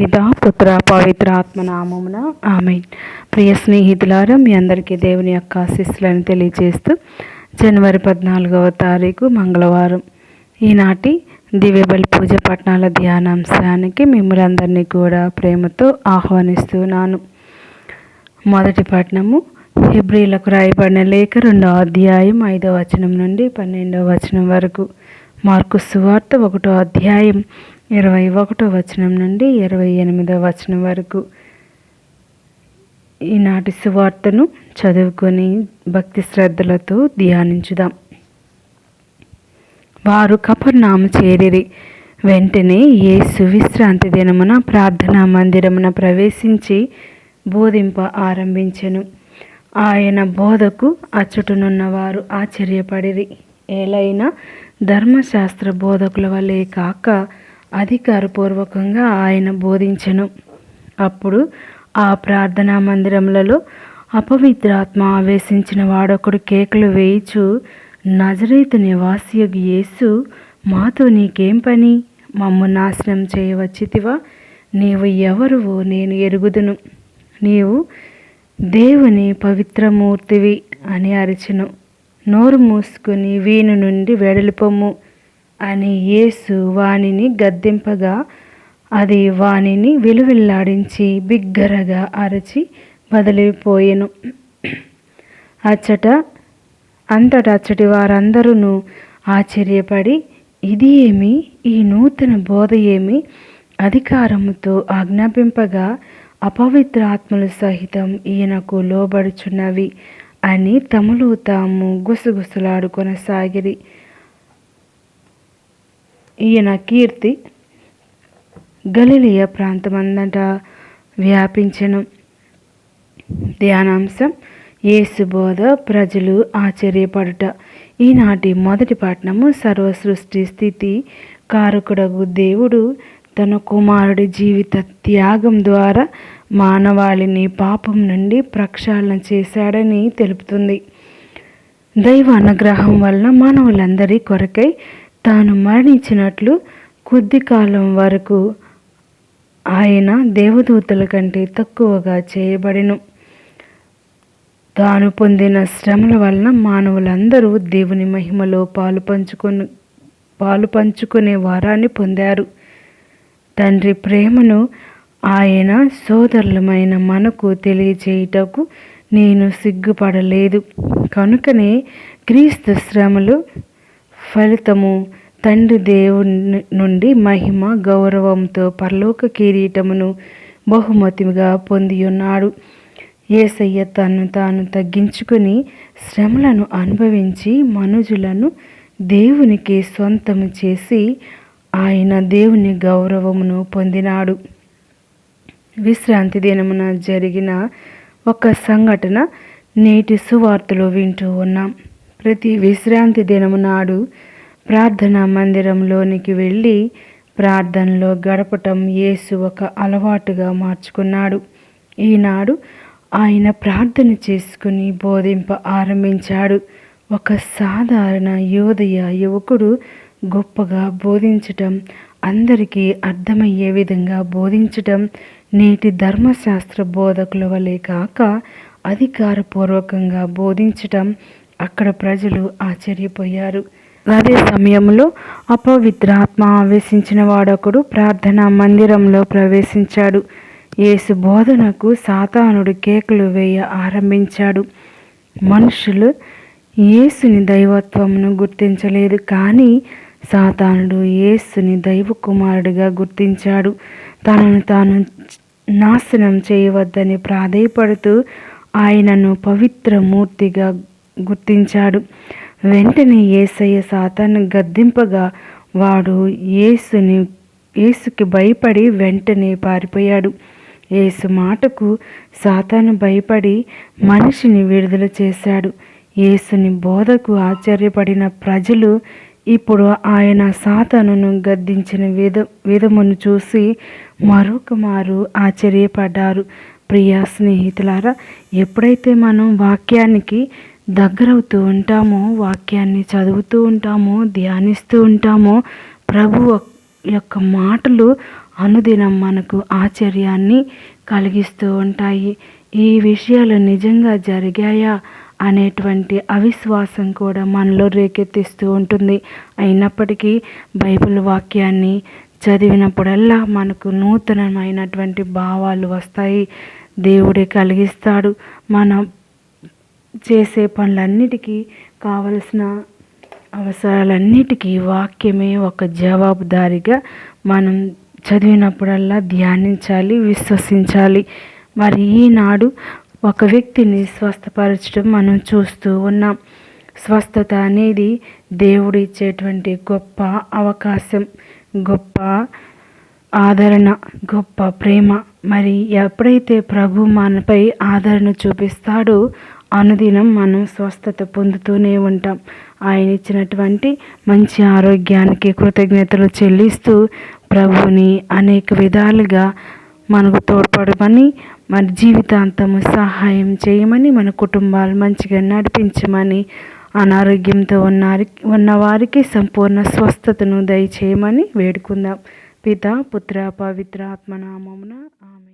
పిత పుత్ర పవిత్ర ఆత్మనామమున ఆమె ప్రియ స్నేహితులారా మీ అందరికీ దేవుని యొక్క ఆశీస్సులను తెలియజేస్తూ జనవరి పద్నాలుగవ తారీఖు మంగళవారం. ఈనాటి దివ్యబలి పూజ పట్టణాల ధ్యానాంశానికి మిమ్మల్ని అందరినీ కూడా ప్రేమతో ఆహ్వానిస్తున్నాను. మొదటి పట్టణము హెబ్రిలకు రాయబడిన లేఖ రెండవ అధ్యాయం ఐదవ వచనం నుండి పన్నెండవ వచనం వరకు. మార్కు సువార్త ఒకటో అధ్యాయం ఇరవై ఒకటో వచనం నుండి ఇరవై ఎనిమిదో వచనం వరకు ఈనాటి సువార్తను చదువుకొని భక్తి శ్రద్ధలతో ధ్యానించుదాం. వారు కపర్నాము చేరిరి. వెంటనే యేసు విశ్రాంతి దినమున ప్రార్థనా మందిరమున ప్రవేశించి బోధింప ఆరంభించెను. ఆయన బోధకు అచ్చుటనున్న వారు ఆశ్చర్యపడిరి. ఏలైనా ధర్మశాస్త్ర బోధకుల వలె కాక అధికారపూర్వకంగా ఆయన బోధించెను. అప్పుడు ఆ ప్రార్థనా మందిరములలో అపవిత్రాత్మ ఆవేశించిన వాడొకడు కేకలు వేయిచు నజరైతు నివాసియగు యేసు మాతో నీకేం పని? మమ్ము నాశనం చేయవచ్చితివా? నీవు ఎవరువో నేను ఎరుగుదును. నీవు దేవుని పవిత్రమూర్తివి అని అరిచెను. నోరు మూసుకుని వీణు నుండి వెడలిపొమ్ము. అని యేసు వానిని గద్దెంపగా అది వానిని విలువిల్లాడించి బిగ్గరగా అరచి బదిలిపోయెను అచ్చట అంతట అచ్చటి వారందరూ ఆశ్చర్యపడి ఇది ఏమి ఈ నూతన బోధ ఏమి? అధికారముతో ఆజ్ఞాపింపగా అపవిత్ర ఆత్మలు సహితం ఈయనకు లోబడుచున్నవి అని తమలో తాము గుసగుసలాడుకొనసాగిరి. ఈయన కీర్తి గలిలియ ప్రాంతమందట వ్యాపించను. ధ్యానాంశం యేసుబోధ ప్రజలు ఆశ్చర్యపడుట. ఈనాటి మొదటి పట్టణము సర్వ సృష్టి స్థితి. కారకుడగు దేవుడు తన కుమారుడి జీవిత త్యాగం ద్వారా మానవాళిని పాపం నుండి ప్రక్షాళన చేశాడని తెలుపుతుంది. దైవ అనుగ్రహం వలన మానవులందరి కొరకై తాను మరణించినట్లు కొద్ది కాలం వరకు ఆయన దేవదూతల కంటే తక్కువగా చేయబడెను. తాను పొందిన శ్రమల వలన మానవులందరూ దేవుని మహిమలో పాలు పంచుకొని పాలు పంచుకునే వారాన్ని పొందారు. తండ్రి ప్రేమను ఆయన సోదరులమైన మనకు తెలియచేయుటకు నేను సిగ్గుపడలేదు. కనుకనే క్రీస్తు శ్రమలు ఫలితము తండ్రి దేవుని నుండి మహిమ గౌరవంతో పరలోక కిరీటమును బహుమతిగా పొంది ఉన్నాడు ఏసయ్య తను తాను తగ్గించుకుని శ్రమలను అనుభవించి మనుజులను దేవునికి సొంతము చేసి ఆయన దేవుని గౌరవమును పొందినాడు. విశ్రాంతి దినమున జరిగిన ఒక సంఘటన నేటి సువార్తలో వింటూ ఉన్నాం. ప్రతి విశ్రాంతి దినము నాడు ప్రార్థనా మందిరంలోనికి వెళ్ళి ప్రార్థనలో గడపటం యేసు ఒక అలవాటుగా మార్చుకున్నాడు. ఈనాడు ఆయన ప్రార్థన చేసుకుని బోధింప ఆరంభించాడు. ఒక సాధారణ యోధయ యువకుడు గొప్పగా బోధించటం అందరికీ అర్థమయ్యే విధంగా బోధించటం నేటి ధర్మశాస్త్ర బోధకుల వలె కాక అధికారపూర్వకంగా బోధించటం అక్కడ ప్రజలు ఆశ్చర్యపోయారు. అదే సమయంలో అపవిత్రాత్మ ఆవేశించిన వాడొకడు ప్రార్థనా మందిరంలో ప్రవేశించాడు. యేసు బోధనకు సాతానుడు కేకలు వేయ ఆరంభించాడు. మనుషులు యేసుని దైవత్వమును గుర్తించలేదు కానీ సాతానుడు యేసుని దైవ కుమారుడిగా గుర్తించాడు. తనను తాను నాశనం చేయవద్దని ప్రాధేయపడుతూ ఆయనను పవిత్ర మూర్తిగా గుర్తించాడు. వెంటనే ఏసయ్య సాతాను గద్దింపగా వాడు యేసుని యేసుకి భయపడి వెంటనే పారిపోయాడు. యేసు మాటకు సాతాను భయపడి మనిషిని విడుదల చేశాడు. యేసుని బోధకు ఆశ్చర్యపడిన ప్రజలు ఇప్పుడు ఆయన సాతానును గద్దించిన విధ విధమును చూసి మరొక మారు ఆశ్చర్యపడ్డారు. ప్రియా స్నేహితులారా ఎప్పుడైతే మనం వాక్యానికి దగ్గరవుతూ ఉంటామో వాక్యాన్ని చదువుతూ ఉంటామో ధ్యానిస్తూ ఉంటామో. ప్రభు యొక్క మాటలు అనుదినం మనకు ఆశ్చర్యాన్ని కలిగిస్తూ ఉంటాయి. ఈ విషయాలు నిజంగా జరిగాయా అనేటువంటి అవిశ్వాసం కూడా మనలో రేకెత్తిస్తూ ఉంటుంది. అయినప్పటికీ బైబిల్ వాక్యాన్ని చదివినప్పుడల్లా మనకు నూతనమైనటువంటి భావాలు వస్తాయి. దేవుడే కలిగిస్తాడు. మనం చేసే పనులన్నిటికీ కావలసిన అవసరాలన్నిటికీ వాక్యమే ఒక జవాబుదారిగా మనం చదివినప్పుడల్లా ధ్యానించాలి విశ్వసించాలి. మరి ఈనాడు ఒక వ్యక్తిని స్వస్థపరచడం మనం చూస్తూ ఉన్నాం. స్వస్థత అనేది దేవుడు ఇచ్చేటువంటి గొప్ప అవకాశం గొప్ప ఆదరణ గొప్ప ప్రేమ. మరి ఎప్పుడైతే ప్రభు మనపై ఆదరణ చూపిస్తాడో అనుదినం మనం స్వస్థత పొందుతూనే ఉంటాం. ఆయన ఇచ్చినటువంటి మంచి ఆరోగ్యానికి కృతజ్ఞతలు చెల్లిస్తూ ప్రభుని అనేక విధాలుగా మనకు తోడ్పడమని మన జీవితాంతము సహాయం చేయమని మన కుటుంబాలు మంచిగా నడిపించమని అనారోగ్యంతో ఉన్నారి ఉన్నవారికి సంపూర్ణ స్వస్థతను దయచేయమని వేడుకుందాం. పిత పుత్ర పవిత్ర ఆత్మనామమున ఆమె